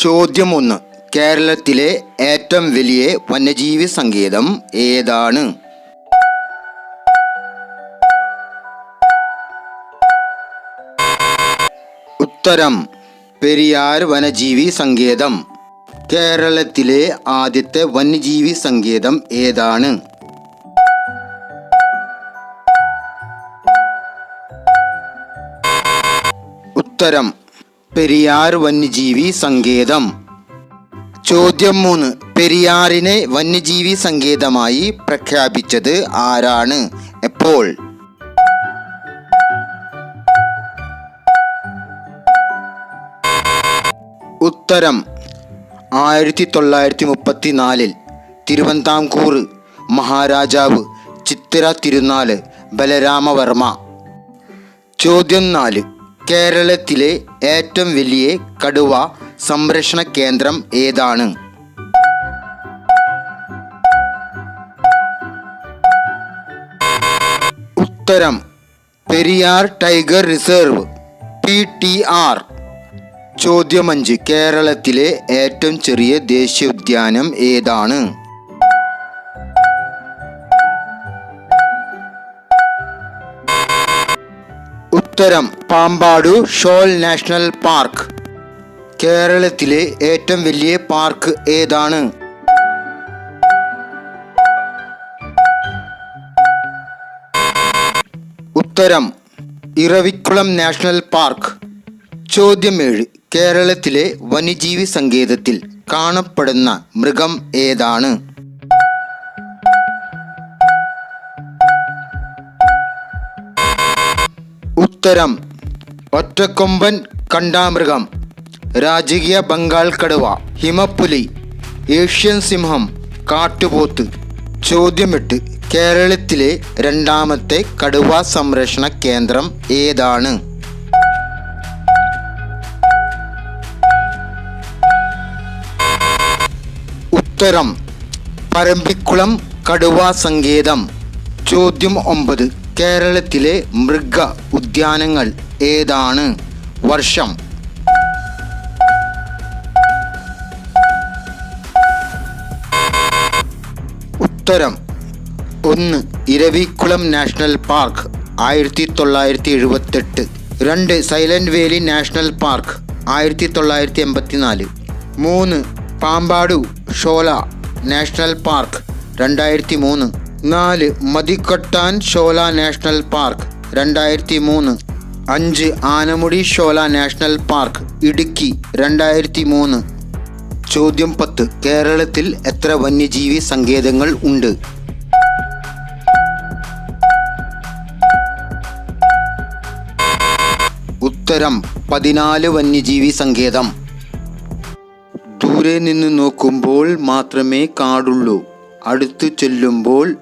ചോദ്യം ഒന്ന് കേരളത്തിലെ ഏറ്റവും വലിയ വന്യജീവി സങ്കേതം ഏതാണ്? ഉത്തരം പെരിയാർ വനജീവി സങ്കേതം. കേരളത്തിലെ ആദ്യത്തെ വന്യജീവി സങ്കേതം ഏതാണ്? ഉത്തരം പെരിയാർ വന്യജീവി സങ്കേതം. ചോദ്യം മൂന്ന്. പെരിയാറിനെ വന്യജീവി സങ്കേതമായി പ്രഖ്യാപിച്ചത് ആരാണ്? എപ്പോൾ? ഉത്തരം. ആയിരത്തി തൊള്ളായിരത്തി മുപ്പത്തിനാലിൽ തിരുവന്താംകൂർ മഹാരാജാവ് ചിത്തിര തിരുനാല് ബലരാമവർമ്മ. ചോദ്യം നാല്. കേരളത്തിലെ ഏറ്റവും വലിയ കടുവ സംരക്ഷണ കേന്ദ്രം ഏതാണ്? ഉത്തരം Periyar tiger reserve P T R. ചോദ്യം അഞ്ച് കേരളത്തിലെ ഏറ്റവും ചെറിയ ദേശീയോദ്യാനം ഏതാണ്? ഉത്തരം പാമ്പാടു ഷോൾ നാഷണൽ പാർക്ക്. കേരളത്തിലെ ഏറ്റവും വലിയ പാർക്ക് ഏതാണ്? ഉത്തരം ഇറവിക്കുളം നാഷണൽ പാർക്ക്. ചോദ്യം ഏഴ് കേരളത്തിലെ വന്യജീവി സങ്കേതത്തിൽ കാണപ്പെടുന്ന മൃഗം ഏതാണ്? ഉത്തരം. ഒറ്റക്കൊമ്പൻ കണ്ടാമൃഗം. രാജകീയ ബംഗാൾ കടുവ. ഹിമപ്പുലി. ഏഷ്യൻ സിംഹം. കാട്ടുപോത്ത്. ചോദ്യമെട്ട് കേരളത്തിലെ രണ്ടാമത്തെ കടുവ സംരക്ഷണ കേന്ദ്രം ഏതാണ്? ഉത്തരം. പരമ്പിക്കുളം കടുവ സങ്കേതം. ചോദ്യം ഒമ്പത്. കേരളത്തിലെ മൃഗ ഉദ്യാനങ്ങൾ ഏതാണ്? വർഷം. ഉത്തരം. ഒന്ന് ഇരവിക്കുളം നാഷണൽ പാർക്ക് ആയിരത്തി തൊള്ളായിരത്തി എഴുപത്തെട്ട് രണ്ട് സൈലന്റ് വേലി നാഷണൽ പാർക്ക് ആയിരത്തി തൊള്ളായിരത്തി എൺപത്തിനാല് മൂന്ന് പാമ്പാടു ഷോല നാഷണൽ പാർക്ക് രണ്ടായിരത്തി മൂന്ന് നാല് മതിക്കൊട്ടാൻ ഷോല നാഷണൽ പാർക്ക് രണ്ടായിരത്തി മൂന്ന് അഞ്ച് ആനമുടി ഷോല നാഷണൽ പാർക്ക് ഇടുക്കി രണ്ടായിരത്തി മൂന്ന് ചോദ്യം പത്ത് കേരളത്തിൽ എത്ര വന്യജീവി സങ്കേതങ്ങൾ ഉണ്ട്? ഉത്തരം പതിനാല് വന്യജീവി സങ്കേതം. ദൂരെ നിന്ന് നോക്കുമ്പോൾ മാത്രമേ കാടുള്ളൂ. അടുത്തു ചെല്ലുമ്പോൾ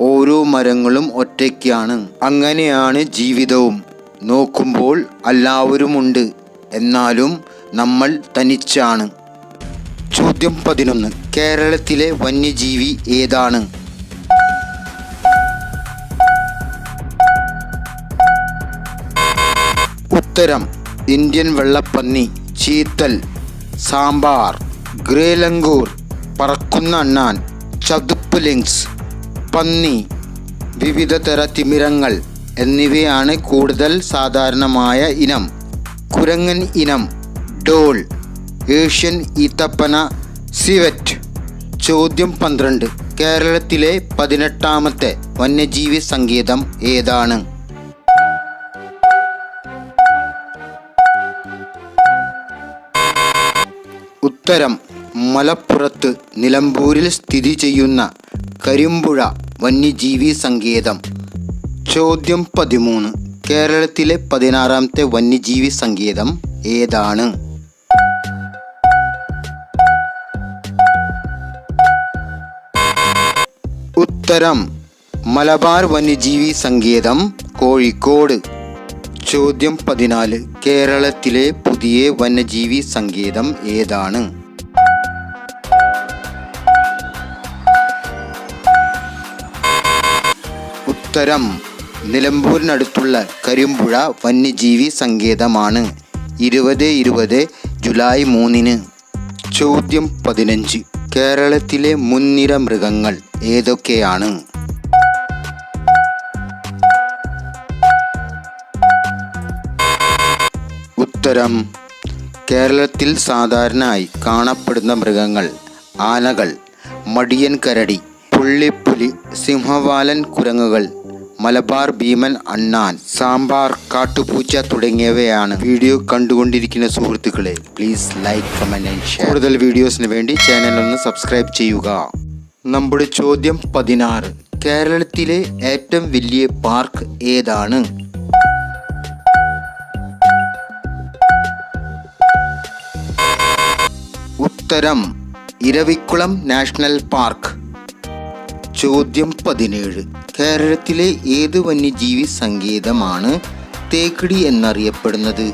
ഓരോ മരങ്ങളും ഒറ്റയ്ക്കാണ്. അങ്ങനെയാണ് ജീവിതവും. നോക്കുമ്പോൾ എല്ലാവരുമുണ്ട്. എന്നാലും നമ്മൾ തനിച്ചാണ്. ചോദ്യം പതിനൊന്ന്. കേരളത്തിലെ വന്യജീവി ഏതാണ്? ഉത്തരം. ഇന്ത്യൻ വെള്ളപ്പന്നി ചീത്തൽ സാമ്പാർ ഗ്രേലങ്കൂർ പറക്കുന്ന അണ്ണാൻ ചതുപ്പ് ലിങ്സ് പന്നി വിവിധ തര തിമിരങ്ങൾ എന്നിവയാണ് കൂടുതൽ സാധാരണമായ ഇനം. കുരങ്ങൻ ഇനം ഡോൾ ഏഷ്യൻ ഈത്തപ്പന സിവറ്റ്. ചോദ്യം പന്ത്രണ്ട്. കേരളത്തിലെ പതിനെട്ടാമത്തെ വന്യജീവി സങ്കേതം ഏതാണ്? ഉത്തരം മലപ്പുറത്ത് നിലമ്പൂരിൽ സ്ഥിതി ചെയ്യുന്ന കരിമ്പുഴ വന്യജീവി സങ്കേതം. ചോദ്യം പതിമൂന്ന്. കേരളത്തിലെ പതിനാറാമത്തെ വന്യജീവി സങ്കേതം ഏതാണ്? ഉത്തരം മലബാർ വന്യജീവി സങ്കേതം കോഴിക്കോട്. ചോദ്യം പതിനാല്. കേരളത്തിലെ പുതിയ വന്യജീവി സങ്കേതം ഏതാണ്? ഉത്തരം നിലമ്പൂരിനടുത്തുള്ള കരിമ്പുഴ വന്യജീവി സങ്കേതമാണ്. ഇരുപത് ഇരുപത് ജൂലൈ മൂന്നിന്. ചോദ്യം പതിനഞ്ച്. കേരളത്തിലെ മുൻനിര മൃഗങ്ങൾ ഏതൊക്കെയാണ്? ഉത്തരം. കേരളത്തിൽ സാധാരണയായി കാണപ്പെടുന്ന മൃഗങ്ങൾ ആനകൾ മടിയൻ കരടി പുള്ളിപ്പുലി സിംഹവാലൻ കുരങ്ങുകൾ മലബാർ ഭീമൻ അണ്ണാൻ സാമ്പാർ കാട്ടുപൂച്ച തുടങ്ങിയവയാണ് വീഡിയോ കണ്ടുകൊണ്ടിരിക്കുന്ന സുഹൃത്തുക്കളെ. Please like comment and share കൂടുതൽ വീഡിയോസിന് വേണ്ടി ചാനൽ ഒന്ന് സബ്സ്ക്രൈബ് ചെയ്യുക. നമ്മുടെ ചോദ്യം പതിനാറ്. കേരളത്തിലെ ഏറ്റവും വലിയ പാർക്ക് ഏതാണ്? ഉത്തരം ഇരവിക്കുളം നാഷണൽ പാർക്ക്. ചോദ്യം പതിനേഴ്. കേരളത്തിലെ ഏത് വന്യജീവി സങ്കേതമാണ് തേക്കടി എന്നറിയപ്പെടുന്നത്?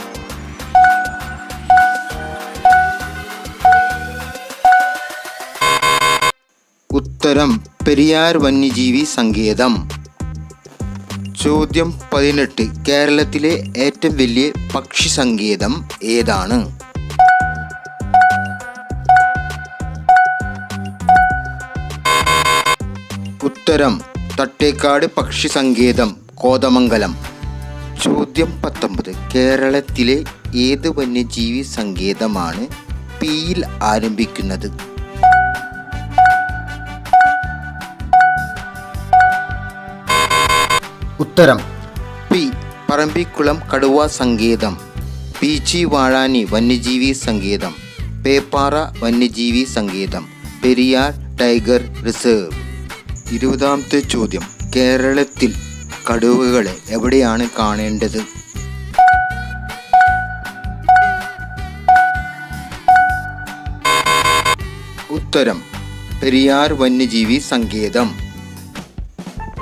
ഉത്തരം പെരിയാർ വന്യജീവി സങ്കേതം. ചോദ്യം പതിനെട്ട്. കേരളത്തിലെ ഏറ്റവും വലിയ പക്ഷി സങ്കേതം ഏതാണ്? ഉത്തരം തട്ടേക്കാട് പക്ഷി സങ്കേതം കോതമംഗലം. ചോദ്യം പത്തൊമ്പത്. കേരളത്തിലെ ഏത് വന്യജീവി സങ്കേതമാണ് പിയിൽ ആരംഭിക്കുന്നത്? ഉത്തരം. പി. പറമ്പിക്കുളം കടുവ സങ്കേതം. പീച്ചി വാഴാനി വന്യജീവി സങ്കേതം. പേപ്പാറ വന്യജീവി സങ്കേതം. Periyar tiger reserve. ഇരുപതാമത്തെ ചോദ്യം. കേരളത്തിൽ കടുവകളെ എവിടെയാണ് കാണേണ്ടത്? ഉത്തരം പെരിയാർ വന്യജീവി സങ്കേതം.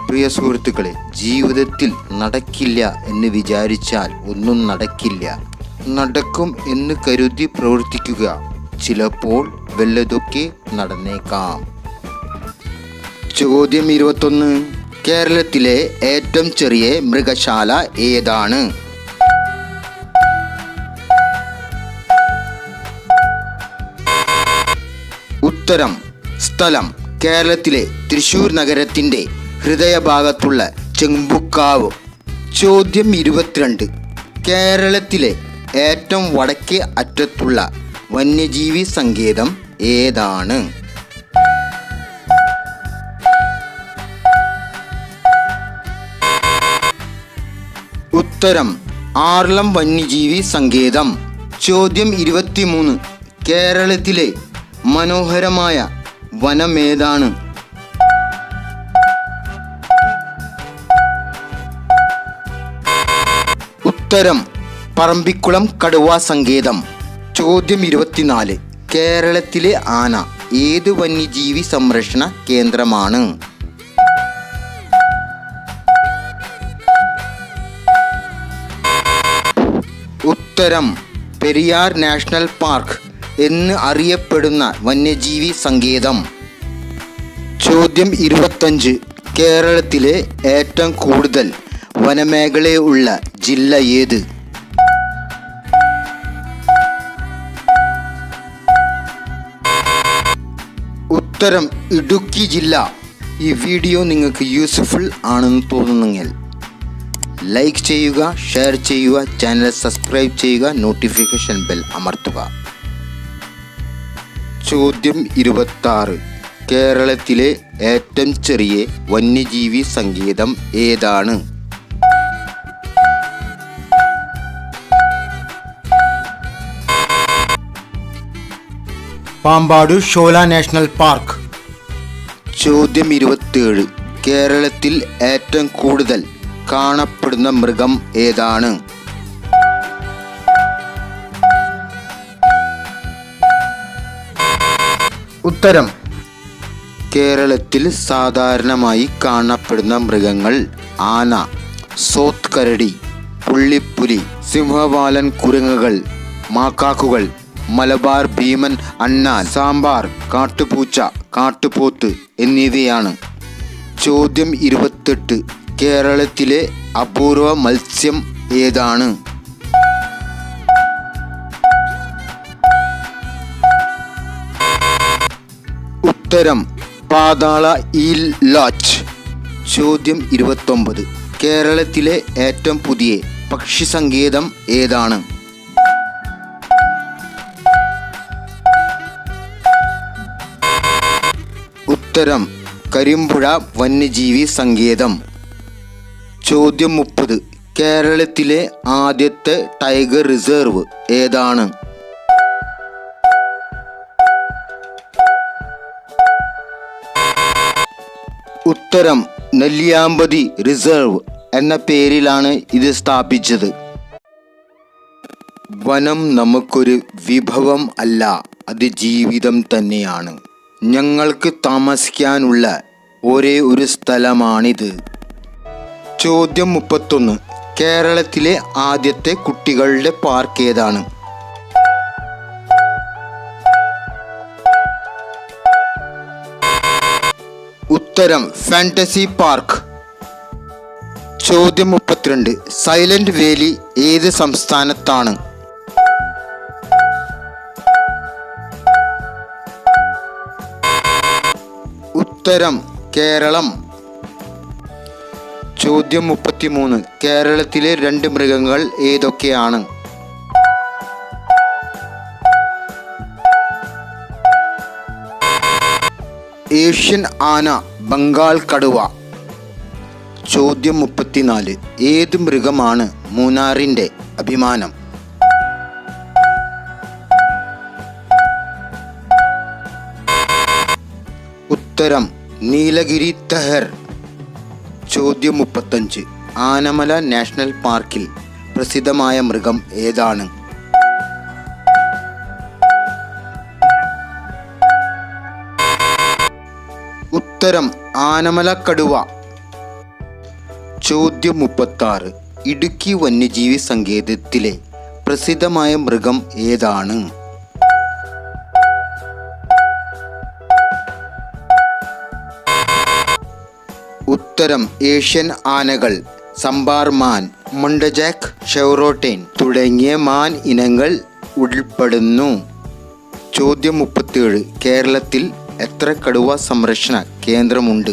പ്രിയ സുഹൃത്തുക്കളെ ജീവിതത്തിൽ നടക്കില്ല എന്ന് വിചാരിച്ചാൽ ഒന്നും നടക്കില്ല. നടക്കും എന്ന് കരുതി പ്രവർത്തിക്കുക. ചിലപ്പോൾ വല്ലതൊക്കെ നടന്നേക്കാം. ചോദ്യം ഇരുപത്തൊന്ന്. കേരളത്തിലെ ഏറ്റവും ചെറിയ മൃഗശാല ഏതാണ്? ഉത്തരം സ്ഥലം കേരളത്തിലെ തൃശൂർ നഗരത്തിന്റെ ഹൃദയഭാഗത്തുള്ള ചെമ്പുക്കാവ്. ചോദ്യം ഇരുപത്തിരണ്ട്. കേരളത്തിലെ ഏറ്റവും വടക്കേ അറ്റത്തുള്ള വന്യജീവി സങ്കേതം ഏതാണ്? ഉത്തരം. ആർലം വന്യജീവി സങ്കേതം. ചോദ്യം ഇരുപത്തിമൂന്ന്. കേരളത്തിലെ മനോഹരമായ വനമേതാണ്? ഉത്തരം. പറമ്പിക്കുളം കടുവ സങ്കേതം. ചോദ്യം ഇരുപത്തിനാല്. കേരളത്തിലെ ആന ഏത് വന്യജീവി സംരക്ഷണ കേന്ദ്രമാണ്? ഉത്തരം പെരിയാർ നാഷണൽ പാർക്ക് എന്ന് അറിയപ്പെടുന്ന വന്യജീവി സങ്കേതം. ചോദ്യം ഇരുപത്തഞ്ച്. കേരളത്തിലെ ഏറ്റവും കൂടുതൽ വനമേഖലയുള്ള ജില്ല ഏത്? ഉത്തരം ഇടുക്കി ജില്ല. ഈ വീഡിയോ നിങ്ങൾക്ക് യൂസ്ഫുൾ ആണെന്ന് തോന്നുന്നെങ്കിൽ ലൈക്ക് ചെയ്യുക ഷെയർ ചെയ്യുക ചാനൽ സബ്സ്ക്രൈബ് ചെയ്യുക നോട്ടിഫിക്കേഷൻ ബെൽ അമർത്തുക. ചോദ്യം ഇരുപത്താറ്. കേരളത്തിലെ ഏറ്റവും ചെറിയ വന്യജീവി സംഗീതം ഏതാണ്? Pampad shola national park. ചോദ്യം ഇരുപത്തിയേഴ് കേരളത്തിൽ ഏറ്റവും കൂടുതൽ കാണപ്പെടുന്ന മൃഗം ഏതാണ്? ഉത്തരം. കേരളത്തിൽ സാധാരണമായി കാണപ്പെടുന്ന മൃഗങ്ങൾ ആന സോത്ത് കരടി പുള്ളിപ്പുലി സിംഹവാലൻ കുരങ്ങുകൾ മാക്കാക്കുകൾ മലബാർ ഭീമൻ അണ്ണാൻ സാമ്പാർ കാട്ടുപൂച്ച കാട്ടുപോത്ത് എന്നിവയാണ്. ചോദ്യം ഇരുപത്തെട്ട്. കേരളത്തിലെ അപൂർവ മത്സ്യം ഏതാണ്? ഉത്തരം പാതാള ഈൽ ലാച്ച്. ചോദ്യം ഇരുപത്തൊമ്പത്. കേരളത്തിലെ ഏറ്റവും പുതിയ പക്ഷി സങ്കേതം ഏതാണ്? ഉത്തരം കരിമ്പുഴ വന്യജീവി സങ്കേതം. ചോദ്യം മുപ്പത്. കേരളത്തിലെ ആദ്യത്തെ ടൈഗർ റിസർവ് ഏതാണ്? ഉത്തരം നെല്ലിയാമ്പതി റിസർവ് എന്ന പേരിലാണ് ഇത് സ്ഥാപിച്ചത്. വനം നമുക്കൊരു വിഭവം അല്ല അത് ജീവിതം തന്നെയാണ്. ഞങ്ങൾക്ക് താമസിക്കാനുള്ള ഒരേ ഒരു സ്ഥലമാണിത്. ചോദ്യം മുപ്പത്തൊന്ന്. കേരളത്തിലെ ആദ്യത്തെ കുട്ടികളുടെ പാർക്ക് ഏതാണ്? ഉത്തരം ഫാന്റസി പാർക്ക്. ചോദ്യം മുപ്പത്തിരണ്ട്. സൈലന്റ് വേലി ഏത് സംസ്ഥാനത്താണ്? ഉത്തരം കേരളം. ചോദ്യം മുപ്പത്തിമൂന്ന്. കേരളത്തിലെ രണ്ട് മൃഗങ്ങൾ ഏതൊക്കെയാണ്? ഏഷ്യൻ ആന ബംഗാൾ കടുവ. ചോദ്യം മുപ്പത്തിനാല്. ഏത് മൃഗമാണ് മൂന്നാറിന്റെ അഭിമാനം? ഉത്തരം നീലഗിരി തെഹർ. ചോദ്യം മുപ്പത്തഞ്ച് ആനമല നാഷണൽ പാർക്കിൽ പ്രസിദ്ധമായ മൃഗം ഏതാണ്? ഉത്തരം ആനമല കടുവ. ചോദ്യം മുപ്പത്താറ് ഇടുക്കി വന്യജീവി സങ്കേതത്തിലെ പ്രസിദ്ധമായ മൃഗം ഏതാണ്? ഉത്തരം ഏഷ്യൻ ആനകൾ സംബാർ മാൻ മുണ്ടജാക്ക് ഷെവറോട്ടേൻ തുടങ്ങിയ മാൻ ഇനങ്ങൾ ഉൾപ്പെടുന്നു. ചോദ്യം മുപ്പത്തിയേഴ്. കേരളത്തിൽ എത്ര കടുവ സംരക്ഷണ കേന്ദ്രമുണ്ട്?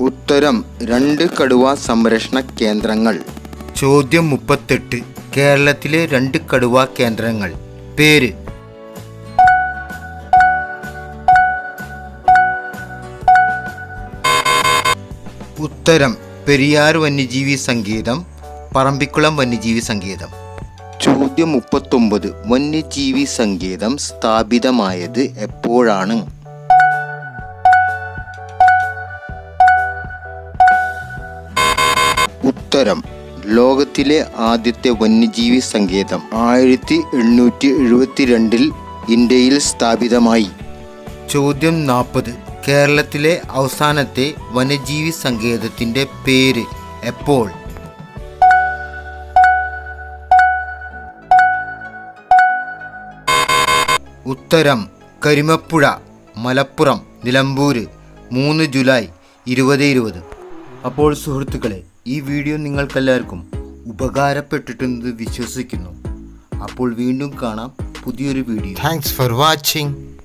ഉത്തരം രണ്ട് കടുവ സംരക്ഷണ കേന്ദ്രങ്ങൾ. ചോദ്യം മുപ്പത്തെട്ട്. കേരളത്തിലെ രണ്ട് കടുവ കേന്ദ്രങ്ങൾ. പേര് ഉത്തരം പെരിയാർ വന്യജീവി സങ്കേതം പറമ്പിക്കുളം വന്യജീവി സങ്കേതം ചോദ്യം മുപ്പത്തൊമ്പത്. വന്യജീവി സങ്കേതം സ്ഥാപിതമായത് എപ്പോഴാണ്? ഉത്തരം ലോകത്തിലെ ആദ്യത്തെ വന്യജീവി സങ്കേതം ആയിരത്തി എണ്ണൂറ്റി എഴുപത്തിരണ്ടിൽ ഇന്ത്യയിൽ സ്ഥാപിതമായി. ചോദ്യം നാൽപ്പത്. കേരളത്തിലെ അവസാനത്തെ വന്യജീവി സങ്കേതത്തിന്റെ പേര് എപ്പോൾ? ഉത്തരം കരിമപ്പുഴ മലപ്പുറം നിലമ്പൂര്. മൂന്ന് ജൂലൈ ഇരുപത് ഇരുപത്. അപ്പോൾ സുഹൃത്തുക്കളെ ഈ വീഡിയോ നിങ്ങൾക്കെല്ലാവർക്കും ഉപകാരപ്പെട്ടിട്ടുണ്ടെന്ന് വിശ്വസിക്കുന്നു. അപ്പോൾ വീണ്ടും കാണാം പുതിയൊരു വീഡിയോ. Thanks for watching